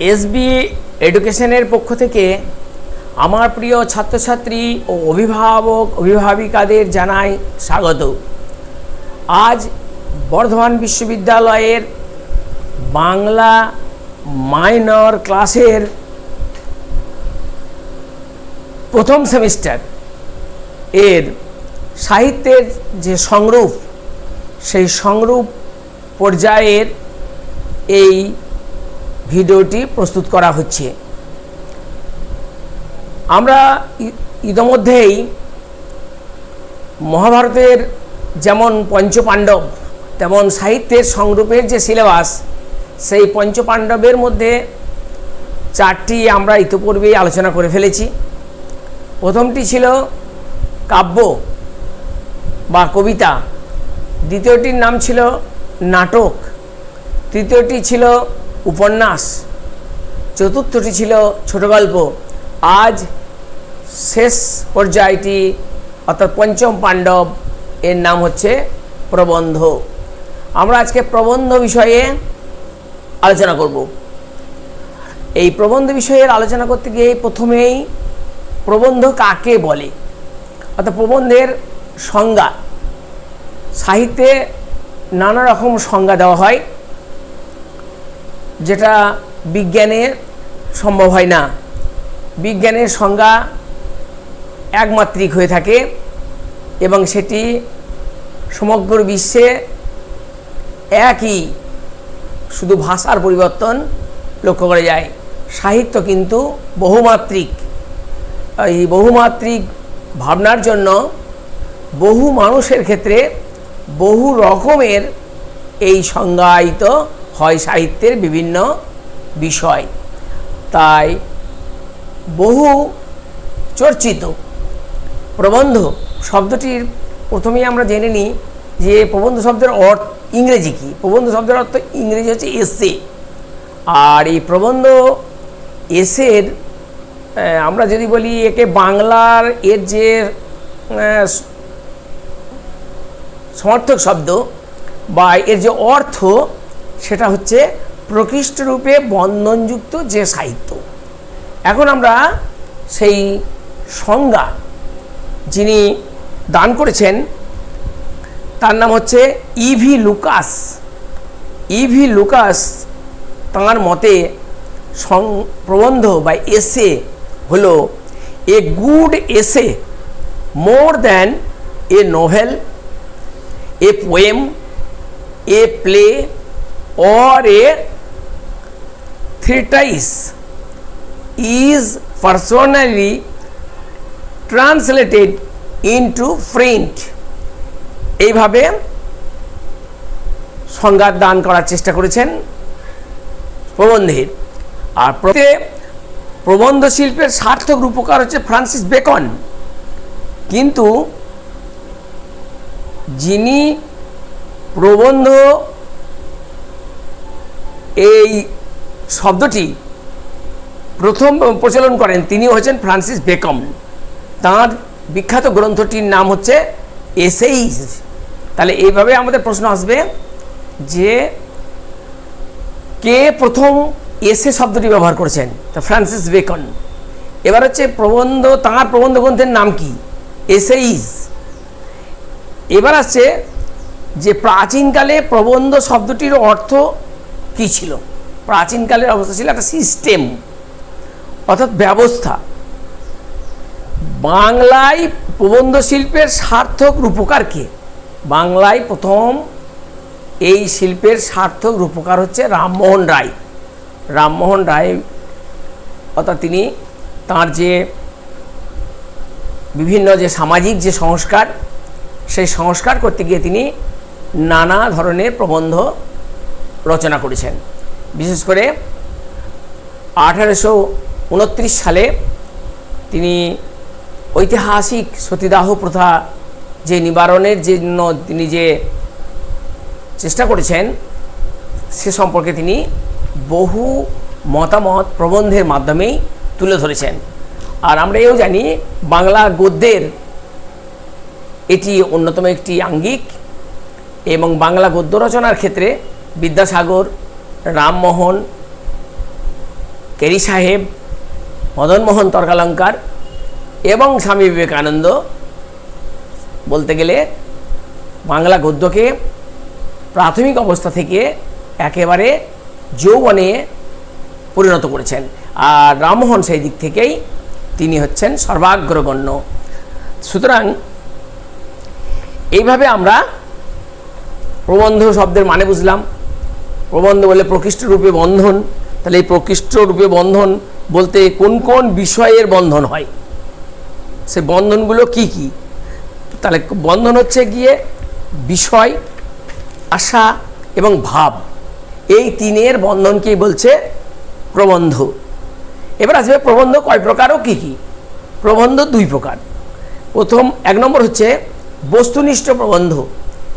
SB এডুকেশনের পক্ষ থেকে আমার প্রিয় ছাত্রছাত্রী ও অভিভাবক, অভিভাবিকাদের জানাই স্বাগত। আজ বর্ধমান বিশ্ববিদ্যালয়ের বাংলা মাইনর ক্লাসের প্রথম সেমিস্টার এর সাহিত্যের যে সংরূপ, সেই সংরূপ পর্যায়ের এই ভিডিওটি প্রস্তুত করা হচ্ছে। আমরা ইতোমধ্যেই মহাভারতের যেমন পঞ্চপাণ্ডব, তেমন সাহিত্যের সংরূপের যে সিলেবাস, সেই পঞ্চপাণ্ডবের মধ্যে চারটি আমরা ইতিপূর্বেই আলোচনা করে ফেলেছি। প্রথমটি ছিল কাব্য বা কবিতা। দ্বিতীয়টির নাম ছিল নাটক। তৃতীয়টি ছিল উপন্যাস। চতুর্থটি ছিল ছোট গল্প। আজ শেষ পর্যায়টি, অর্থাৎ পঞ্চম পাণ্ডব, এর নাম হচ্ছে প্রবন্ধ। আমরা আজকে প্রবন্ধ বিষয়ে আলোচনা করব। এই প্রবন্ধ বিষয়ের আলোচনা করতে গিয়ে প্রথমেই প্রবন্ধ কাকে বলে? অর্থাৎ প্রবন্ধের সংজ্ঞা। সাহিত্যে নানা রকম সংজ্ঞা দেওয়া হয়। যেটা বিজ্ঞানে সম্ভব হয় না। বিজ্ঞানের সংজ্ঞা একমাত্রিক হয়ে থাকে এবং সেটি সমগ্র বিশ্বে একই, শুধু ভাষার পরিবর্তন লক্ষ্য করা যায়। সাহিত্য কিন্তু বহুমাত্রিক। এই বহুমাত্রিক ভাবনার জন্য বহু মানুষের ক্ষেত্রে বহু রকমের এই সংজ্ঞায়িত হয় সাহিত্যের বিভিন্ন বিষয়। তাই বহু চর্চিত, প্রবন্ধ শব্দটির প্রথমেই আমরা জেনে নিই যে প্রবন্ধ শব্দের অর্থ ইংরেজি কী? প্রবন্ধ শব্দের অর্থ ইংরেজি হচ্ছে এসে আর এই প্রবন্ধ এসের আমরা যদি বলি একে বাংলার এর যে সমর্থক শব্দ বা এর যে অর্থ সেটা হচ্ছে প্রকৃষ্ট রূপে বন্ধনযুক্ত যে সাহিত্য। এখন আমরা সেই সংজ্ঞা যিনি দান করেছেন তার নাম হচ্ছে ইভি লুকাস। ইভি লুকাস তাঁর মতে সং প্রবন্ধ বা এসে হলো a good essay more than a novel a poem a play, or a treatise is personally translated into print. এইভাবে সংজ্ঞা দান করার চেষ্টা করেছেন প্রবন্ধের আর প্রতে প্রবন্ধ শিল্পের সার্থক রূপকার হচ্ছে ফ্রান্সিস বেকন। কিন্তু যিনি প্রবন্ধ এই শব্দটি প্রথম প্রচলন করেন তিনি হচ্ছেন ফ্রান্সিস বেকম। তাঁর বিখ্যাত গ্রন্থটির নাম হচ্ছে এসেইজ। তাহলে এইভাবে আমাদের প্রশ্ন আসবে যে কে প্রথম এসে শব্দটি ব্যবহার করেছেন? তা ফ্রান্সিস বেকন। এবার হচ্ছে প্রবন্ধ, তাঁর প্রবন্ধ গ্রন্থের নাম কি? এসেইজ। এবার আসছে যে প্রাচীনকালে প্রবন্ধ শব্দটির অর্থ কী ছিল? প্রাচীনকালের অবস্থা ছিল একটা সিস্টেম অর্থাৎ ব্যবস্থা। বাংলায় প্রবন্ধ শিল্পের সার্থক রূপকার কে? বাংলায় প্রথম এই শিল্পের সার্থক রূপকার হচ্ছে রামমোহন রায়। রামমোহন রায়, অর্থাৎ তিনি তার যে বিভিন্ন যে সামাজিক যে সংস্কার, সেই সংস্কার করতে গিয়ে তিনি নানা ধরনের প্রবন্ধ রচনা করেছেন। বিশেষ করে আঠারোশো উনত্রিশ সালে তিনি ঐতিহাসিক সতীদাহ প্রথা যে নিবারণের জন্য তিনি যে চেষ্টা করেছেন, সে সম্পর্কে তিনি বহু মতামত প্রবন্ধের মাধ্যমেই তুলে ধরেছেন। আর আমরা এও জানি বাংলা গদ্যের এটি অন্যতম একটি আঙ্গিক এবং বাংলা গদ্য রচনার ক্ষেত্রে বিদ্যাসাগর, রামমোহন, কেরি সাহেব, মদনমোহন তর্কালঙ্কার এবং স্বামী বিবেকানন্দ। বলতে গেলে বাংলা গদ্যকে প্রাথমিক অবস্থা থেকে একেবারে যৌবনে পরিণত করেছেন আর রামমোহন সেই দিক থেকেই তিনি হচ্ছেন সর্বাগ্রগণ্য। সুতরাং এইভাবে আমরা প্রবন্ধ শব্দের মানে বুঝলাম। প্রবন্ধ বলে প্রকৃষ্ট রূপে বন্ধন, তাহলে এই প্রকৃষ্ট রূপে বন্ধন বলতে কোন কোন বিষয়ের বন্ধন হয়? সে বন্ধনগুলো কি কি? তাহলে বন্ধন হচ্ছে গিয়ে বিষয়, আশা এবং ভাব। এই তিনের বন্ধনকেই বলছে প্রবন্ধ। এবার আসবে প্রবন্ধ কয় প্রকার ও কী কী? প্রবন্ধ দুই প্রকার। প্রথম এক নম্বর হচ্ছে বস্তুনিষ্ঠ প্রবন্ধ।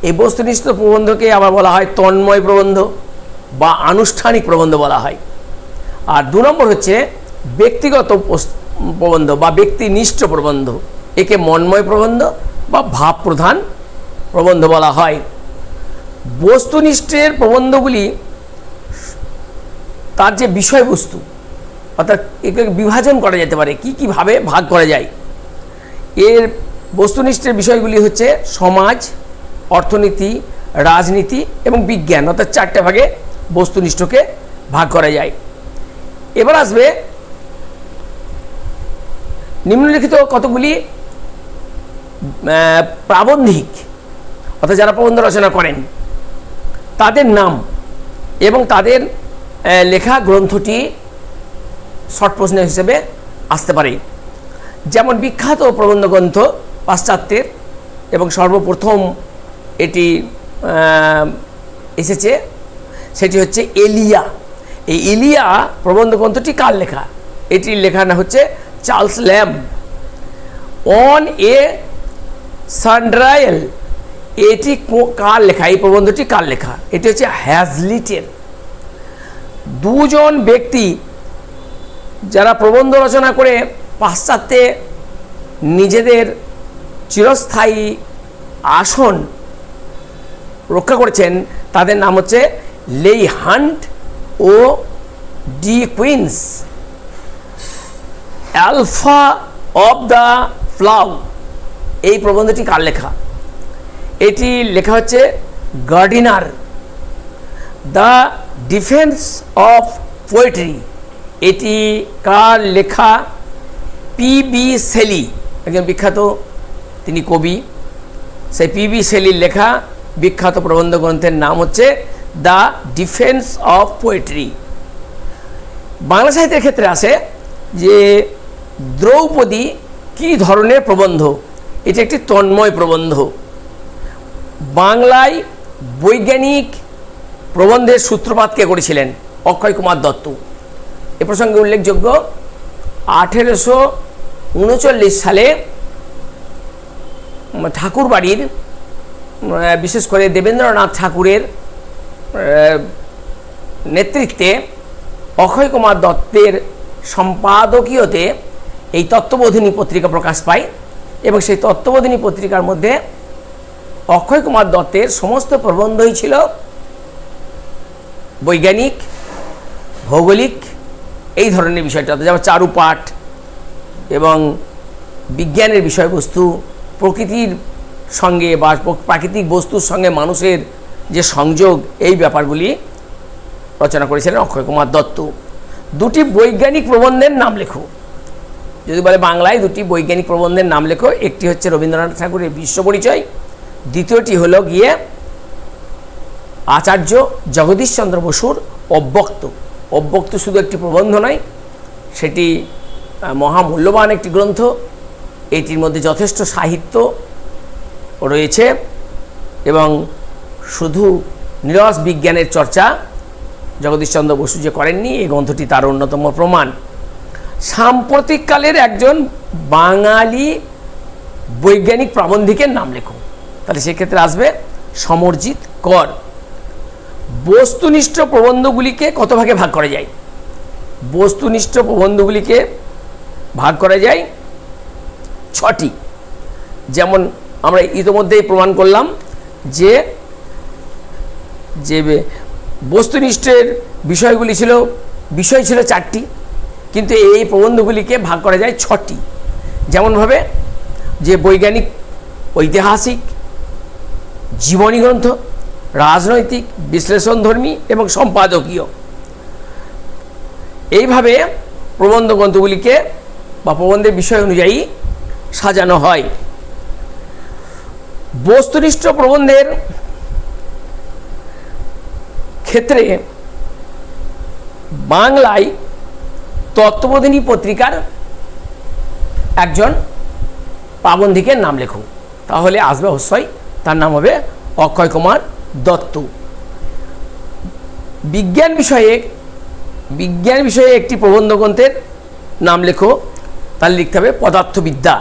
এই বস্তুনিষ্ঠ প্রবন্ধকে আবার বলা হয় তন্ময় প্রবন্ধ। বা আনুষ্ঠানিক প্রবন্ধ বলা হয়। আর দু নম্বর হচ্ছে ব্যক্তিগত প্রবন্ধ বা ব্যক্তিনিষ্ঠ প্রবন্ধ। একে মন্ময় প্রবন্ধ বা ভাব প্রধান প্রবন্ধ বলা হয়। বস্তুনিষ্ঠের প্রবন্ধগুলি তার যে বিষয়বস্তু, অর্থাৎ একে বিভাজন করা যেতে পারে, কি কীভাবে ভাগ করা যায়। এর বস্তুনিষ্ঠের বিষয়গুলি হচ্ছে সমাজ, অর্থনীতি, রাজনীতি এবং বিজ্ঞান, অর্থাৎ চারটে ভাগে বস্তুনিষ্ঠকে ভাগ করা যায়। এবার আসবে নিম্নলিখিত কতগুলি প্রাবন্ধিক, অর্থাৎ যারা প্রবন্ধ রচনা করেন, তাদের নাম এবং তাদের লেখা গ্রন্থটি শর্ট প্রশ্ন হিসেবে আসতে পারে। যেমন বিখ্যাত প্রবন্ধ গ্রন্থ পাশ্চাত্যের এবং সর্বপ্রথম এটি এসেছে সেটি হচ্ছে এলিয়া। এই এলিয়া প্রবন্ধ গ্রন্থটি কার লেখা? এটির লেখা না হচ্ছে Charles Lamb. On a sundial এটি কার লেখা? এই প্রবন্ধটি কার লেখা? এটি হচ্ছে হ্যাজলিটের। দুজন ব্যক্তি যারা প্রবন্ধ রচনা করে পাশ্চাত্যে নিজেদের চিরস্থায়ী আসন রক্ষা করেছেন, তাদের নাম হচ্ছে Leigh Hunt O De Quincey Alpha of the Plough এই প্রবন্ধটি কার লেখা? এটি লেখা হচ্ছে Gardiner. The defence of poetry এটি কার লেখা? পি বি সেলি একজন বিখ্যাত তিনি কবি। সেই পি বি সেলির লেখা বিখ্যাত প্রবন্ধ গ্রন্থের নাম হচ্ছে the defence of poetry Bangla সাহিত্যের ক্ষেত্রে আসে যে দ্রৌপদী কী ধরনের প্রবন্ধ? এটি একটি তন্ময় প্রবন্ধ। বাংলায় বৈজ্ঞানিক প্রবন্ধের সূত্রপাত কে করেছিলেন? অক্ষয় কুমার দত্ত। এ প্রসঙ্গে উল্লেখযোগ্য আঠেরোশো উনচল্লিশ সালে উম, ঠাকুর বাড়ির বিশেষ করে দেবেন্দ্রনাথ ঠাকুরের নেতৃত্বে অক্ষয় কুমার দত্তের সম্পাদকীয়তে এই তত্ত্ববোধিনী পত্রিকা প্রকাশ পায় এবং সেই তত্ত্ববোধিনী পত্রিকার মধ্যে অক্ষয় কুমার দত্তের সমস্ত প্রবন্ধই ছিল বৈজ্ঞানিক, ভৌগোলিক, এই ধরনের বিষয়টা। যেমন চারুপাঠ এবং বিজ্ঞানের বিষয়বস্তু, প্রকৃতির সঙ্গে বা প্রাকৃতিক বস্তুর সঙ্গে মানুষের যে সংযোগ এই ব্যাপারগুলি রচনা করেছিলেন অক্ষয় কুমার দত্ত। দুটি বৈজ্ঞানিক প্রবন্ধের নাম লেখো। যদি বলে বাংলায় দুটি বৈজ্ঞানিক প্রবন্ধের নাম লেখো, একটি হচ্ছে রবীন্দ্রনাথ ঠাকুরের বিশ্ব পরিচয়, দ্বিতীয়টি হলো গিয়ে আচার্য জগদীশচন্দ্র বসুর অব্যক্ত। অব্যক্ত শুধু একটি প্রবন্ধ নয়, সেটি মহামূল্যবান একটি গ্রন্থ। এটির মধ্যে যথেষ্ট সাহিত্য রয়েছে এবং শুধু নিরস বিজ্ঞানের চর্চা জগদীশচন্দ্র বসু যে করেননি, এই গ্রন্থটি তার অন্যতম প্রমাণ। সাম্প্রতিককালের একজন বাঙালি বৈজ্ঞানিক প্রাবন্ধিকের নাম লেখো তাহলে সেক্ষেত্রে আসবে সমরজিৎ কর। বস্তুনিষ্ঠ প্রবন্ধগুলিকে কত ভাগে ভাগ করা যায়? বস্তুনিষ্ঠ প্রবন্ধগুলিকে ভাগ করা যায় ছটি। যেমন আমরা ইতোমধ্যেই প্রমাণ করলাম যে যে বস্তুনিষ্ঠের বিষয়গুলি ছিল, বিষয় ছিল চারটি, কিন্তু এই প্রবন্ধগুলিকে ভাগ করা যায় ছটি। যেমনভাবে যে বৈজ্ঞানিক, ঐতিহাসিক জীবনী গ্রন্থ রাজনৈতিক, বিশ্লেষণধর্মী এবং সম্পাদকীয়। এইভাবে প্রবন্ধ গ্রন্থগুলিকে বা প্রবন্ধের বিষয় অনুযায়ী সাজানো হয়। বস্তুনিষ্ঠ প্রবন্ধের ক্ষেত্রে বাংলায় তত্ত্ববোধিনী পত্রিকার একজন পাবন্ধিকের নাম লেখো তাহলে আসবে অবশ্যই, তার নাম হবে অক্ষয় কুমার দত্ত। বিজ্ঞান বিষয়ে বিজ্ঞান বিষয়ে একটি প্রবন্ধ গ্রন্থের নাম লেখো তাহলে লিখতে হবে পদার্থবিদ্যা।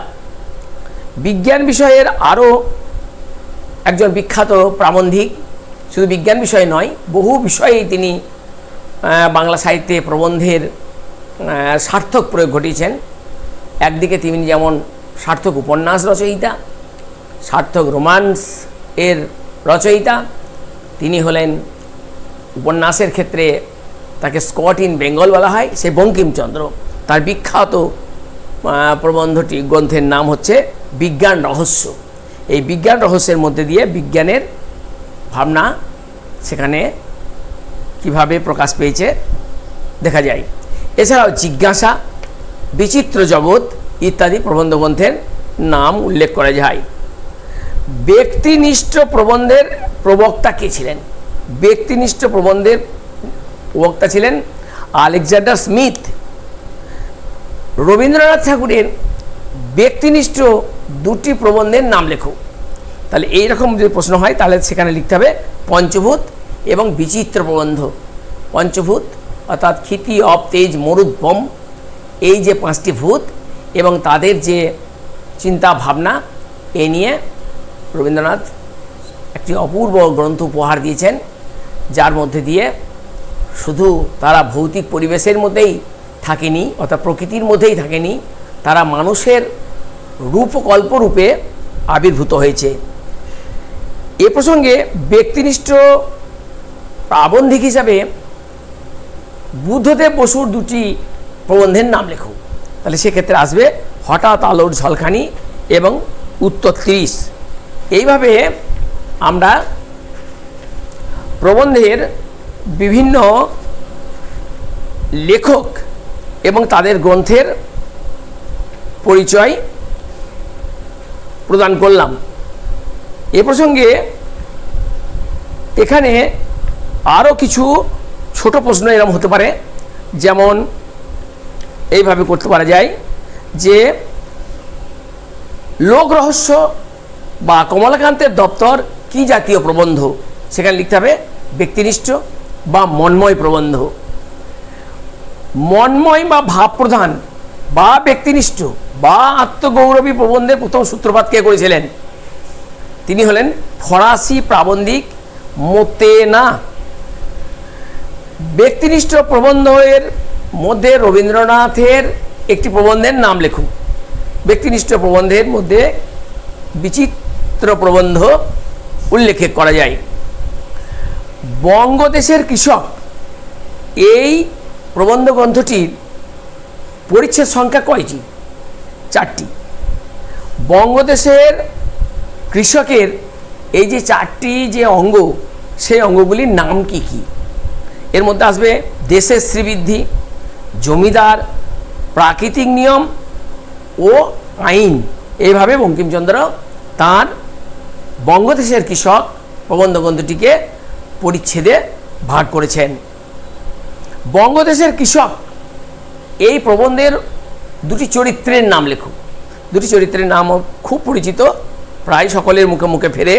বিজ্ঞান বিষয়ের আরও একজন বিখ্যাত প্রাবন্ধিক শুধু বিজ্ঞান বিষয় নয়, বহু বিষয়েই তিনি বাংলা সাহিত্যে প্রবন্ধের সার্থক প্রয়োগ ঘটিয়েছেন। একদিকে তিনি যেমন সার্থক উপন্যাস রচয়িতা, সার্থক রোমান্স এর রচয়িতা, তিনি হলেন উপন্যাসের ক্ষেত্রে তাকে স্কট ইন বেঙ্গল বলা হয়, সে বঙ্কিমচন্দ্র। তার বিখ্যাত প্রবন্ধটি গ্রন্থের নাম হচ্ছে বিজ্ঞান রহস্য। এই বিজ্ঞান রহস্যের মধ্যে দিয়ে বিজ্ঞানের ভাবনা সেখানে কীভাবে প্রকাশ পেয়েছে দেখা যায়। এছাড়াও জিজ্ঞাসা, বিচিত্র জগৎ ইত্যাদি প্রবন্ধ গ্রন্থের নাম উল্লেখ করা যায়। ব্যক্তিনিষ্ঠ প্রবন্ধের প্রবক্তা কে ছিলেন? ব্যক্তিনিষ্ঠ প্রবন্ধের প্রবক্তা ছিলেন আলেকজান্ডার স্মিথ। রবীন্দ্রনাথ ঠাকুরের ব্যক্তিনিষ্ঠ দুটি প্রবন্ধের নাম লেখো। তাহলে এই রকম যদি প্রশ্ন হয়, তাহলে সেখানে লিখতে হবে পঞ্চভূত এবং বিচিত্র প্রবন্ধ। পঞ্চভূত অর্থাৎ ক্ষিতি অপ তেজ মরুদ্বম এই যে পাঁচটি ভূত এবং তাদের যে চিন্তা ভাবনা, এ নিয়ে রবীন্দ্রনাথ একটি অপূর্ব গ্রন্থ উপহার দিয়েছেন, যার মধ্যে দিয়ে শুধু তারা ভৌতিক পরিবেশের মধ্যেই থাকেনি, অর্থাৎ প্রকৃতির মধ্যেই থাকেনি, তারা মানুষের রূপকল্প রূপে আবির্ভূত হয়েছে। এ প্রসঙ্গে ব্যক্তিনিষ্ঠ প্রাবন্ধিক হিসাবে বুদ্ধদেব বসুর দুটি প্রবন্ধের নাম লেখো। তাহলে সেক্ষেত্রে আসবে হঠাৎ আলোর ঝলখানি এবং উত্তর তিরিশ। এইভাবে আমরা প্রবন্ধের বিভিন্ন লেখক এবং তাদের গ্রন্থের পরিচয় প্রদান করলাম। এ প্রসঙ্গে এখানে আরও কিছু ছোট প্রশ্ন এরম হতে পারে, যেমন এইভাবে করতে পারা যায় যে, লোক রহস্য বা কমলাকান্তের দপ্তর কি জাতীয় প্রবন্ধ? সেখানে লিখতে হবে ব্যক্তিনিষ্ঠ বা মন্ময় প্রবন্ধ। মন্ময় বা ভাবপ্রধান বা ব্যক্তিনিষ্ঠ বা আত্মগৌরবী প্রবন্ধের প্রথম সূত্রপাত কে করেছিলেন? তিনি হলেন ফরাসি প্রাবন্ধিক মোতেনা। ব্যক্তিনিষ্ঠ প্রবন্ধের মধ্যে রবীন্দ্রনাথের একটি প্রবন্ধের নাম লেখুন। ব্যক্তিনিষ্ঠ প্রবন্ধের মধ্যে বিচিত্র প্রবন্ধ উল্লেখ করা যায়। বঙ্গদেশের কৃষক, এই প্রবন্ধ গ্রন্থটির পরিচ্ছেদ সংখ্যা কয়টি? চারটি। বঙ্গদেশের কৃষকের এই যে চারটি যে অঙ্গ, সেই অঙ্গগুলির নাম কি কি? এর মধ্যে আসবে দেশের শ্রীবৃদ্ধি, জমিদার, প্রাকৃতিক নিয়ম ও আইন। এইভাবে বঙ্কিমচন্দ্র তার বঙ্গদেশের কৃষক প্রবন্ধ পরিচ্ছেদে ভাগ করেছেন। বঙ্গদেশের কৃষক, এই প্রবন্ধের দুটি চরিত্রের নাম লেখো। দুটি চরিত্রের নাম খুব পরিচিত। প্রায় সকলের মুখে মুখে ফেরে,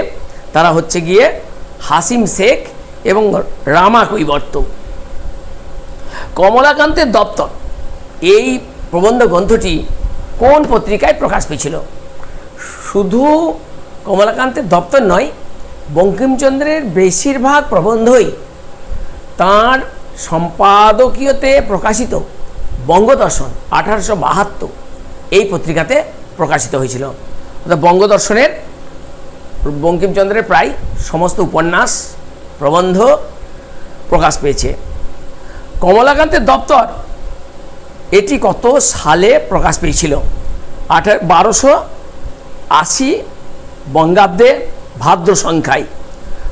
তারা হচ্ছে গিয়ে হাসিম শেখ এবং রামা কৈবর্ত। কমলাকান্তের দপ্তর, এই প্রবন্ধ গ্রন্থটি কোন পত্রিকায় প্রকাশ পেয়েছিল? শুধু কমলাকান্তের দপ্তর নয়, বঙ্কিমচন্দ্রের বেশিরভাগ প্রবন্ধই তাঁর সম্পাদকীয়তে প্রকাশিত। বঙ্গদর্শন আঠারোশো বাহাত্তর, এই পত্রিকাতে প্রকাশিত হয়েছিল। বঙ্গদর্শনের বঙ্কিমচন্দ্রের প্রায় সমস্ত উপন্যাস, প্রবন্ধ প্রকাশ পেয়েছে। কমলাকান্তের দপ্তর এটি কত সালে প্রকাশ পেয়েছিল? আঠা বারোশো আশি বঙ্গাব্দে ভাদ্র সংখ্যায়।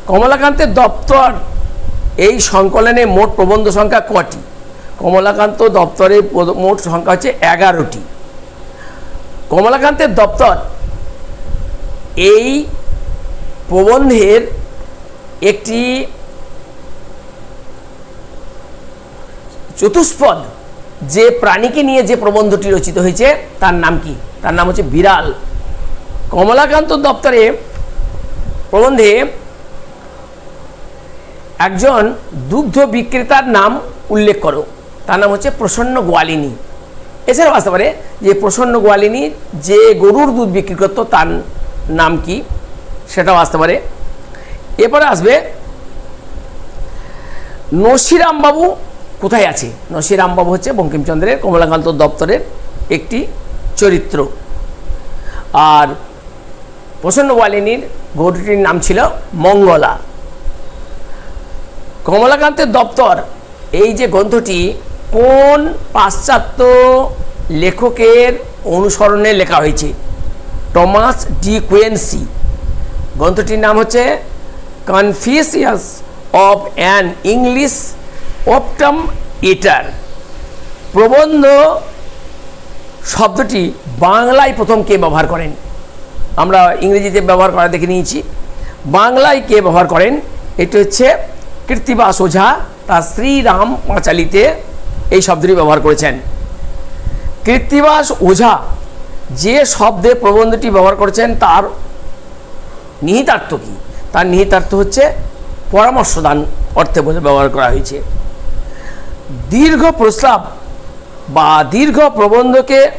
কমলাকান্তের দপ্তর এই সংকলনে মোট প্রবন্ধ সংখ্যা কটি? কমলাকান্ত দপ্তরের মোট সংখ্যা হচ্ছে এগারোটি। কমলাকান্তের দপ্তর এই প্রবন্ধের একটি চতুষ্পদ যে প্রাণীকে নিয়ে যে প্রবন্ধটি রচিত হয়েছে, তার নাম কি? তার নাম হচ্ছে বিড়াল। কমলাকান্ত দপ্তরে প্রবন্ধে একজন দুগ্ধ বিক্রেতার নাম উল্লেখ করো। তার নাম হচ্ছে প্রসন্ন গোয়ালিনী। এছাড়াও আসতে পারে যে প্রসন্ন গোয়ালিনী যে গরুর দুধ বিক্রি করতো, তার নাম কি? সেটাও আসতে পারে। এরপরে আসবে নসিরামবাবু কোথায় আছে? নসিরামবাবু হচ্ছে বঙ্কিমচন্দ্রের কমলাকান্ত দপ্তরের একটি চরিত্র। আর প্রসন্ন গোয়ালিনীর গরুটির নাম ছিল মঙ্গলা। কমলাকান্তের দপ্তর, এই যে গ্রন্থটি কোন পাশ্চাত্য লেখকের অনুসরণে লেখা হয়েছে? টমাস ডি কুয়েন্সি গ্রন্থটির নাম হচ্ছে confessions of an English opium eater প্রবন্ধ শব্দটি বাংলায় প্রথম কে ব্যবহার করেন? আমরা ইংরেজিতে ব্যবহার করা দেখে নিয়েছি। বাংলায় কে ব্যবহার করেন? এটি হচ্ছে কৃত্তিবাস ওঝা তার শ্রীরাম পাঁচালিতে এই শব্দটি ব্যবহার করেছেন। কৃত্তিবাস ওঝা যে শব্দে প্রবন্ধটি ব্যবহার করেছেন, তার নিহিতার্থ কী? তার নিহিতার্থ হচ্ছে পরামর্শদান অর্থে ব্যবহার করা হয়েছে। দীর্ঘ প্রস্তাব বা দীর্ঘ প্রবন্ধকে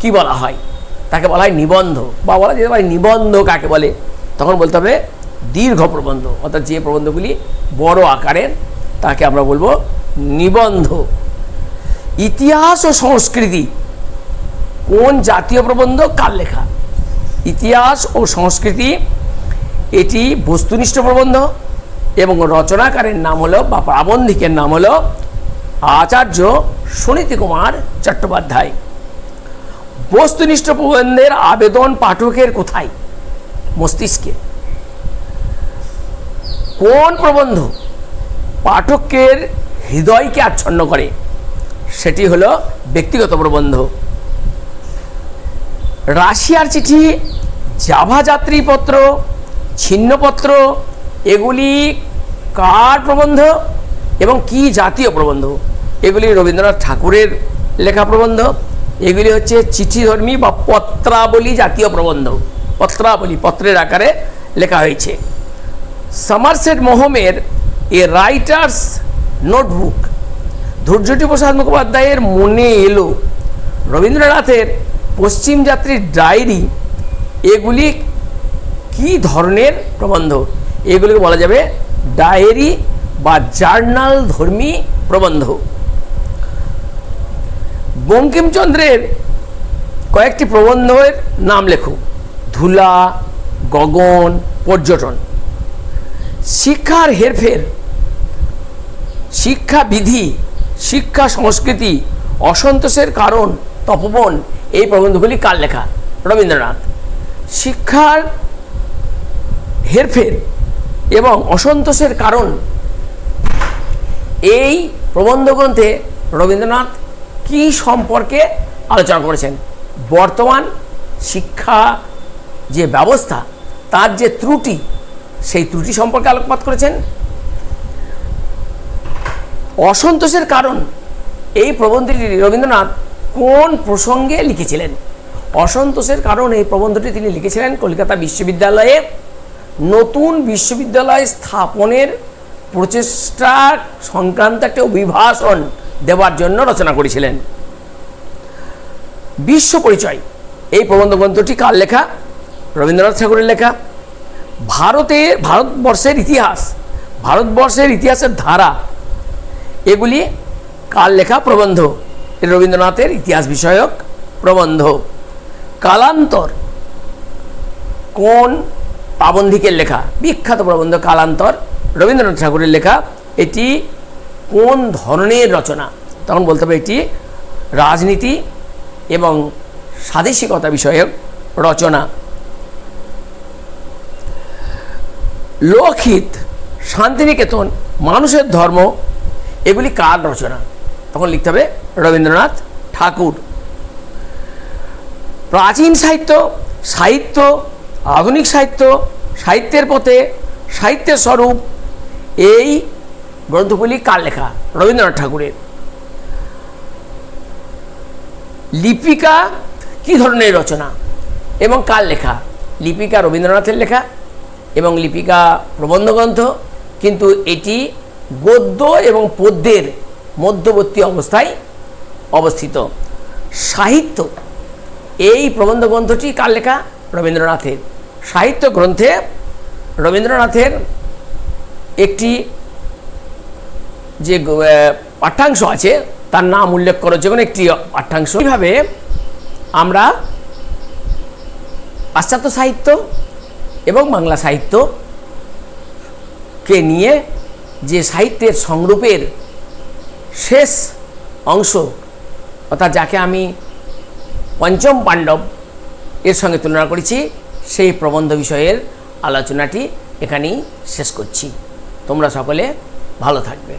কি বলা হয়? তাকে বলা হয় নিবন্ধ। বা বলা যেতে পারে নিবন্ধ কাকে বলে? তখন বলতে হবে দীর্ঘ প্রবন্ধ। অর্থাৎ যে প্রবন্ধগুলি বড় আকারের, তাকে আমরা বলব নিবন্ধ। ইতিহাস ও সংস্কৃতি কোন জাতীয় প্রবন্ধ কার লেখা? ইতিহাস ও সংস্কৃতি, এটি বস্তুনিষ্ঠ প্রবন্ধ এবং রচনাকারের নাম হলো বা প্রাবন্ধিকের নাম হলো আচার্য সুনীতি কুমার চট্টোপাধ্যায়। বস্তুনিষ্ঠ প্রবন্ধের আবেদন পাঠকের কোথায়? মস্তিষ্কে। কোন প্রবন্ধ পাঠকের হৃদয়কে আচ্ছন্ন করে? সেটি হলো ব্যক্তিগত প্রবন্ধ। রাশিয়ার চিঠি, জাভা যাত্রীপত্র, ছিন্নপত্র, এগুলি কার প্রবন্ধ এবং কি জাতীয় প্রবন্ধ? এগুলি রবীন্দ্রনাথ ঠাকুরের লেখা প্রবন্ধ। এগুলি হচ্ছে চিঠিধর্মী বা পত্রাবলী জাতীয় প্রবন্ধ। পত্রাবলী, পত্রের আকারে লেখা হয়েছে। সামারসেট মোহমের এ রাইটার্স নোটবুক। ধৈর্যটি প্রসাদ মুখোপাধ্যায়ের মনে এলো। রবীন্দ্রনাথের পশ্চিম যাত্রীর ডায়েরি, এগুলি কি ধরনের প্রবন্ধ? এগুলিকে বলা যাবে ডায়েরি বা জার্নাল ধর্মী প্রবন্ধ। বঙ্কিমচন্দ্রের কয়েকটি প্রবন্ধের নাম লেখো। ধুলা, গগন, পর্যটন। শিক্ষার হেরফের শিক্ষা বিধি শিক্ষা সংস্কৃতি, অসন্তোষের কারণ, তপবন এই প্রবন্ধগুলি কার লেখা? রবীন্দ্রনাথ। শিক্ষার হেরফের এবং অসন্তোষের কারণ এই প্রবন্ধ গ্রন্থে রবীন্দ্রনাথ কি সম্পর্কে আলোচনা করেছেন? বর্তমান শিক্ষা যে ব্যবস্থা, তার যে ত্রুটি, সেই ত্রুটি সম্পর্কে আলোকপাত করেছেন। অসন্তোষের কারণ এই প্রবন্ধটি রবীন্দ্রনাথ কোন প্রসঙ্গে লিখেছিলেন? অসন্তোষের কারণ এই প্রবন্ধটি তিনি লিখেছিলেন কলকাতা বিশ্ববিদ্যালয়ে। নতুন বিশ্ববিদ্যালয় স্থাপনের প্রচেষ্টা সংক্রান্ত একটা অভিভাষণ দেওয়ার জন্য রচনা করেছিলেন। বিশ্ব পরিচয়, এই প্রবন্ধ গ্রন্থটি কার লেখা? রবীন্দ্রনাথ ঠাকুরের লেখা। ভারতে, ভারতবর্ষের ইতিহাস, ভারতবর্ষের ইতিহাসের ধারা, এগুলি কার লেখা প্রবন্ধ? রবীন্দ্রনাথের ইতিহাস বিষয়ক প্রবন্ধ। কালান্তর কোন পাবন্ধিকের লেখা? বিখ্যাত প্রবন্ধ কালান্তর, রবীন্দ্রনাথ ঠাকুরের লেখা। এটি কোন ধরনের রচনা? তখন বলতে হবে এটি রাজনীতি এবং স্বাদেশিকতা বিষয়ক রচনা। লোকহিত, শান্তিনিকেতন, মানুষের ধর্ম, এগুলি কার রচনা? তখন লিখতে হবে রবীন্দ্রনাথ ঠাকুর। প্রাচীন সাহিত্য সাহিত্য, আধুনিক সাহিত্য, সাহিত্যের পথে, সাহিত্যের স্বরূপ, এই গ্রন্থগুলি কার লেখা? রবীন্দ্রনাথ ঠাকুরের। লিপিকা কি ধরনের রচনা এবং কার লেখা? লিপিকা রবীন্দ্রনাথের লেখা এবং লিপিকা প্রবন্ধ গ্রন্থ কিন্তু এটি গদ্য এবং পদ্যের মধ্যবর্তী অবস্থায় অবস্থিত। সাহিত্য। এই প্রবন্ধ গ্রন্থটি কার লেখা? রবীন্দ্রনাথের। সাহিত্য গ্রন্থে রবীন্দ্রনাথের একটি যে পাঠ্যাংশ আছে, তার নাম উল্লেখ করো, যে কোনো একটি পাঠ্যাংশ। এইভাবে আমরা পাশ্চাত্য সাহিত্য এবং বাংলা সাহিত্যকে নিয়ে যে সাহিত্যের সংরূপের শেষ অংশ, অর্থাৎ যাকে আমি পঞ্চম পাণ্ডব এর সঙ্গে তুলনা করেছি, সেই প্রবন্ধ বিষয়ের আলোচনাটি এখানেই শেষ করছি। তোমরা সকলে ভালো থাকবে।